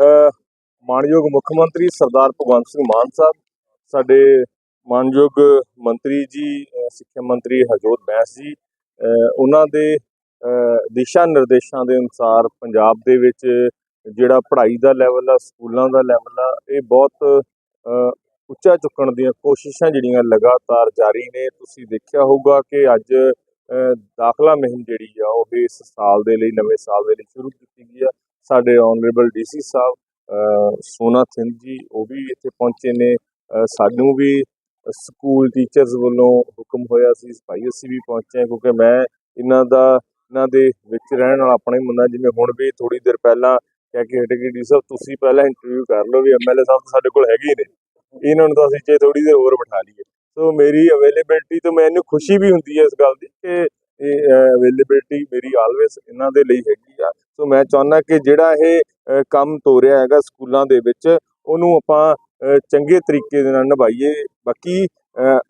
ਅ, ਮਾਣਯੋਗ ਮੁੱਖ ਮੰਤਰੀ ਸਰਦਾਰ ਭਗਵੰਤ ਸਿੰਘ ਮਾਨ ਸਾਹਿਬ ਸਾਡੇ ਮਾਣਯੋਗ ਮੰਤਰੀ ਜੀ ਸਿੱਖਿਆ ਮੰਤਰੀ ਹਰਜੋਤ ਬੈਂਸ ਜੀ ਉਹਨਾਂ ਦੇ ਦਿਸ਼ਾ ਨਿਰਦੇਸ਼ਾਂ ਦੇ ਅਨੁਸਾਰ ਪੰਜਾਬ ਦੇ ਵਿੱਚ ਜਿਹੜਾ ਪੜ੍ਹਾਈ ਦਾ ਲੈਵਲ ਆ ਸਕੂਲਾਂ ਦਾ ਲੈਵਲ ਆ ਇਹ ਬਹੁਤ ਉੱਚਾ ਚੁੱਕਣ ਦੀਆਂ ਕੋਸ਼ਿਸ਼ਾਂ ਜਿਹੜੀਆਂ ਲਗਾਤਾਰ ਜਾਰੀ ਨੇ। ਤੁਸੀਂ ਦੇਖਿਆ ਹੋਊਗਾ ਕਿ ਅੱਜ ਦਾਖਲਾ ਮੁਹਿੰਮ ਜਿਹੜੀ ਆ ਉਹ ਇਸ ਸਾਲ ਦੇ ਲਈ ਨਵੇਂ ਸਾਲ ਦੇ ਲਈ ਸ਼ੁਰੂ ਕੀਤੀ ਗਈ ਆ। ਸਾਡੇ ਆਨਰੇਬਲ ਡੀਸੀ ਸਾਹਿਬ ਸੋਨਾ ਸਿੰਘ ਜੀ, ਉਹ ਵੀ ਇੱਥੇ ਪਹੁੰਚੇ ਨੇ। ਸਾਨੂੰ ਵੀ ਸਕੂਲ ਟੀਚਰਸ ਵੱਲੋਂ ਹੁਕਮ ਹੋਇਆ ਸੀ, ਭਾਈ ਅਸੀਂ ਵੀ ਪਹੁੰਚੇ ਕਿਉਂਕਿ ਮੈਂ ਇਹਨਾਂ ਦਾ, ਇਹਨਾਂ ਦੇ ਵਿੱਚ ਰਹਿਣ ਵਾਲਾ ਆਪਣਾ ਹੀ ਮੁੰਡਾ, ਜਿਵੇਂ ਹੁਣ ਵੀ ਥੋੜੀ ਦੇਰ ਪਹਿਲਾਂ ਕਹਿ ਕੇ ਹਟੇ ਕਿ ਡੀ ਸਾਹਿਬ, ਤੁਸੀਂ ਪਹਿਲਾਂ ਇੰਟਰਵਿਊ ਕਰ ਲਓ ਵੀ ਐਮਐਲਏ ਸਾਹਿਬ ਤਾਂ ਸਾਡੇ ਕੋਲ ਹੈਗੇ ਹੀ ਨੇ। ਇਹਨਾਂ ਨੂੰ ਤਾਂ ਅਸੀਂ ਜੇ ਥੋੜੀ ਦੇਰ ਹੋਰ ਬਿਠਾ ਲਈਏ। ਸੋ ਮੇਰੀ ਅਵੇਲੇਬਿਲਟੀ ਤੋਂ ਮੈਨੂੰ ਖੁਸ਼ੀ ਵੀ ਹੁੰਦੀ ਹੈ ਇਸ ਗੱਲ ਦੀ ਕਿ ਇਹ ਅਵੇਲੇਬਿਲਟੀ ਮੇਰੀ ਆਲਵੇਸ ਇਹਨਾਂ ਦੇ ਲਈ ਹੈਗੀ ਆ। ਸੋ ਮੈਂ ਚਾਹੁੰਦਾ ਕਿ ਜਿਹੜਾ ਇਹ ਕੰਮ ਤੋਰਿਆ ਹੈਗਾ ਸਕੂਲਾਂ ਦੇ ਵਿੱਚ, ਉਹਨੂੰ ਆਪਾਂ ਚੰਗੇ ਤਰੀਕੇ ਦੇ ਨਾਲ ਨਿਭਾਈਏ। ਬਾਕੀ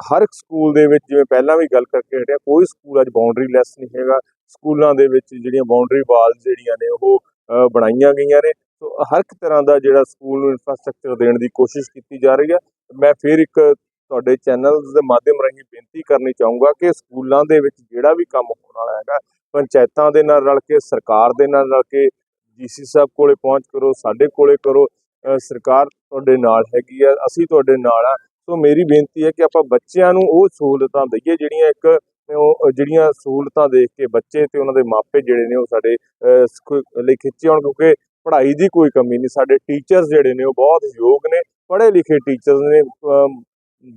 ਹਰ ਇੱਕ ਸਕੂਲ ਦੇ ਵਿੱਚ ਜਿਵੇਂ ਪਹਿਲਾਂ ਵੀ ਗੱਲ ਕਰਕੇ ਹਟਿਆ, ਕੋਈ ਸਕੂਲ ਅੱਜ ਬਾਉਂਡਰੀ ਲੈਸ ਨਹੀਂ ਹੈਗਾ। ਸਕੂਲਾਂ ਦੇ ਵਿੱਚ ਜਿਹੜੀਆਂ ਬਾਉਂਡਰੀ ਵਾਲ ਜਿਹੜੀਆਂ ਨੇ, ਉਹ ਬਣਾਈਆਂ ਗਈਆਂ ਨੇ। ਸੋ ਹਰ ਇੱਕ ਤਰ੍ਹਾਂ ਦਾ ਜਿਹੜਾ ਸਕੂਲ ਨੂੰ ਇਨਫਰਾਸਟ੍ਰਕਚਰ ਦੇਣ ਦੀ ਕੋਸ਼ਿਸ਼ ਕੀਤੀ ਜਾ ਰਹੀ ਹੈ। ਮੈਂ ਫਿਰ ਇੱਕ ਤੁਹਾਡੇ ਚੈਨਲਸ ਦੇ ਮਾਧਿਅਮ ਰਾਹੀਂ ਬੇਨਤੀ ਕਰਨੀ ਚਾਹੂੰਗਾ ਕਿ ਸਕੂਲਾਂ ਦੇ ਵਿੱਚ ਜਿਹੜਾ ਵੀ ਕੰਮ ਹੋਣ ਵਾਲਾ ਹੈਗਾ ਪੰਚਾਇਤਾਂ ਦੇ ਨਾਲ ਰਲ ਕੇ ਸਰਕਾਰ ਦੇ ਨਾਲ ਰਲ ਕੇ ਡੀਸੀ ਸਾਹਿਬ ਕੋਲੇ ਪਹੁੰਚ ਕਰੋ ਸਾਡੇ ਕੋਲੇ ਕਰੋ। ਸਰਕਾਰ ਤੁਹਾਡੇ ਨਾਲ ਹੈਗੀ ਆ ਅਸੀਂ ਤੁਹਾਡੇ ਨਾਲ ਆ। ਸੋ ਮੇਰੀ ਬੇਨਤੀ ਹੈ ਕਿ ਆਪਾਂ ਬੱਚਿਆਂ ਨੂੰ ਉਹ ਸਹੂਲਤਾਂ ਦਈਏ ਜਿਹੜੀਆਂ ਇੱਕ ਉਹ ਜਿਹੜੀਆਂ ਸਹੂਲਤਾਂ ਦੇਖ ਕੇ ਬੱਚੇ ਤੇ ਉਹਨਾਂ ਦੇ ਮਾਪੇ ਜਿਹੜੇ ਨੇ ਉਹ ਸਾਡੇ ਲਈ ਖਿੱਚੇ ਹੋਣ ਕਿਉਂਕਿ ਪੜ੍ਹਾਈ ਦੀ ਕੋਈ ਕਮੀ ਨਹੀਂ ਸਾਡੇ ਟੀਚਰਸ ਜਿਹੜੇ ਨੇ ਉਹ ਬਹੁਤ ਯੋਗ ਨੇ ਪੜ੍ਹੇ ਲਿਖੇ ਟੀਚਰਸ ਨੇ ਅਮ,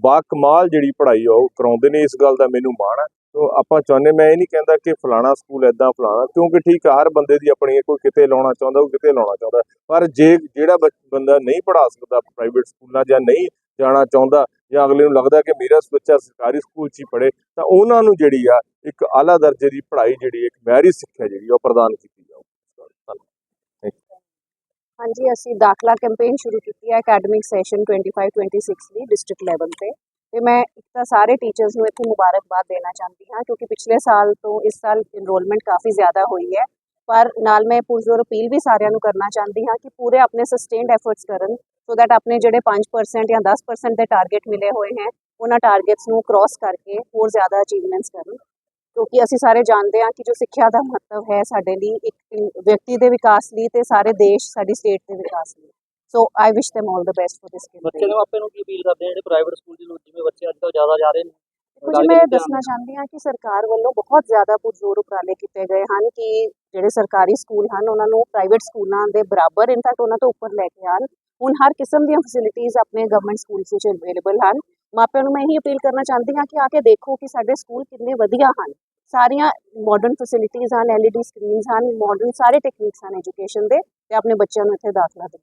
ਬਾ ਕਮਾਲ ਜਿਹੜੀ ਪੜ੍ਹਾਈ ਆ ਉਹ ਕਰਾਉਂਦੇ ਨੇ ਇਸ ਗੱਲ ਦਾ ਮੈਨੂੰ ਮਾਣ ਹੈ ਸੋ ਆਪਾਂ ਚਾਹੁੰਦੇ, ਮੈਂ ਇਹ ਨਹੀਂ ਕਹਿੰਦਾ ਕਿ ਫਲਾਣਾ ਸਕੂਲ ਐਦਾਂ ਫਲਾਣਾ, ਕਿਉਂਕਿ ਠੀਕ ਹਰ ਬੰਦੇ ਦੀ ਆਪਣੀ ਕੋਈ ਕਿਤੇ ਲਾਉਣਾ ਚਾਹੁੰਦਾ, ਕੋਈ ਕਿਤੇ ਲਾਉਣਾ ਚਾਹੁੰਦਾ। ਪਰ ਜੇ ਜਿਹੜਾ ਬੰਦਾ ਨਹੀਂ ਪੜ੍ਹਾ ਸਕਦਾ ਪ੍ਰਾਈਵੇਟ ਸਕੂਲਾਂ ਜਾਂ ਨਹੀਂ ਜਾਣਾ ਚਾਹੁੰਦਾ ਜਾਂ ਅਗਲੇ ਨੂੰ ਲੱਗਦਾ ਕਿ ਮੇਰਾ ਬੱਚਾ ਸਰਕਾਰੀ ਸਕੂਲ 'ਚ ਹੀ ਪੜ੍ਹੇ, ਤਾਂ ਉਹਨਾਂ ਨੂੰ ਜਿਹੜੀ ਆ, ਇੱਕ ਆਲਾ ਦਰਜੇ ਦੀ ਪੜ੍ਹਾਈ ਜਿਹੜੀ ਇੱਕ ਮਿਆਰੀ ਸਿੱਖਿਆ ਜਿਹੜੀ ਉਹ ਪ੍ਰਦਾਨ ਕੀਤੀ ਜਾਊਗੀ। ਹਾਂਜੀ, ਅਸੀਂ ਦਾਖਲਾ ਕੈਂਪੇਨ ਸ਼ੁਰੂ ਕੀਤੀ ਹੈ ਅਕੈਡਮਿਕ ਸੈਸ਼ਨ 25-26 ਦੀ ਡਿਸਟ੍ਰਿਕਟ ਲੈਵਲ ਤੇ। ਤੇ ਮੈਂ ਇੱਕ ਤਾਂ ਸਾਰੇ ਟੀਚਰਸ ਨੂੰ ਇੱਥੇ ਮੁਬਾਰਕਬਾਦ ਦੇਣਾ ਚਾਹੁੰਦੀ ਹਾਂ, ਕਿਉਂਕਿ ਪਿਛਲੇ ਸਾਲ ਤੋਂ ਇਸ ਸਾਲ ਇਨਰੋਲਮੈਂਟ ਕਾਫੀ ਜ਼ਿਆਦਾ ਹੋਈ ਹੈ। ਪਰ ਨਾਲ ਮੈਂ ਪੁਰਜ਼ੋਰ ਅਪੀਲ ਵੀ ਸਾਰਿਆਂ ਨੂੰ ਕਰਨਾ ਚਾਹੁੰਦੀ ਹਾਂ ਕਿ ਪੂਰੇ ਆਪਣੇ ਸਸਟੇਨਡ ਐਫਰਟਸ ਕਰਨ ਸੋ ਦੈਟ ਆਪਣੇ ਜਿਹੜੇ 5% ਜਾਂ 10% ਦੇ ਟਾਰਗੇਟ ਮਿਲੇ ਹੋਏ ਹੈ, ਉਹਨਾਂ ਟਾਰਗੇਟਸ ਨੂੰ ਕ੍ਰਾਸ ਕਰਕੇ ਹੋਰ ਜ਼ਿਆਦਾ ਅਚੀਵਮੈਂਟਸ ਕਰਨ। ਕਿਉਂਕਿ ਅਸੀਂ ਸਾਰੇ ਜਾਣਦੇ ਹਾਂ ਕਿ ਜੋ ਸਿੱਖਿਆ ਦਾ ਮਹੱਤਵ ਹੈ ਸਾਡੇ ਲਈ ਇੱਕ ਵਿਅਕਤੀ ਦੇ ਵਿਕਾਸ ਲਈ ਤੇ ਸਾਰੇ ਦੇਸ਼, ਸਾਡੀ ਸਟੇਟ ਦੇ ਵਿਕਾਸ ਲਈ। So I wish them all the best for this ਬੱਚੇ campaign ਦੇ ਮਾਪਿਆਂ ਨੂੰ ਕੀ ਅਪੀਲ ਕਰਦੇ ਆ ਜਿਹੜੇ ਪ੍ਰਾਈਵੇਟ ਸਕੂਲ ਦੇ ਜਿਵੇਂ ਬੱਚੇ ਅੱਜ ਜ਼ਿਆਦਾ ਜਾ ਰਹੇ ਨੇ? ਕੁਝ ਮੈਂ ਦੱਸਣਾ ਚਾਹੁੰਦੀ ਹਾਂ ਕਿ ਸਰਕਾਰ ਵੱਲੋਂ ਬਹੁਤ ਜ਼ਿਆਦਾ ਪੁਰਜ਼ੋਰ ਉਪਰਾਲੇ ਕੀਤੇ ਗਏ ਹਨ ਕਿ ਜਿਹੜੇ ਸਰਕਾਰੀ ਸਕੂਲ ਹਨ ਉਹਨਾਂ ਨੂੰ ਪ੍ਰਾਈਵੇਟ ਸਕੂਲਾਂ ਦੇ ਬਰਾਬਰ ਇਨਫੈਕਟ ਉਹਨਾਂ ਤੋਂ ਉੱਪਰ ਲੈ ਕੇ ਆਉਣ। ਹੁਣ ਹਰ ਕਿਸਮ ਦੀਆਂ ਫੈਸਿਲਿਟੀਆਂ ਆਪਣੇ ਗਵਰਨਮੈਂਟ ਸਕੂਲਸ ਵਿੱਚ ਅਵੇਲੇਬਲ ਹਨ। ਮਾਪਿਆਂ ਨੂੰ ਮੈਂ ਇਹੀ ਅਪੀਲ ਕਰਨਾ ਚਾਹੁੰਦੀ ਹਾਂ ਕਿ ਆ ਕੇ ਦੇਖੋ ਕਿ ਸਾਡੇ ਸਕੂਲ ਕਿੰਨੇ ਵਧੀਆ ਹਨ। ਸਾਰੀਆਂ ਮਾਡਰਨ ਫੈਸਿਲਿਟੀਆਂ ਹਨ ਐਲਈਡੀ ਸਕਰੀਨਸ ਹਨ ਮਾਡਰਨ ਸਾਰੇ ਟੈਕਨੀਕਸ ਹਨ ਐਜੂਕੇਸ਼ਨ ਦੇ ਤੇ ਆਪਣੇ ਬੱਚਿਆਂ ਨੂੰ ਇੱਥੇ ਦਾਖਲਾ ਦਿਓ।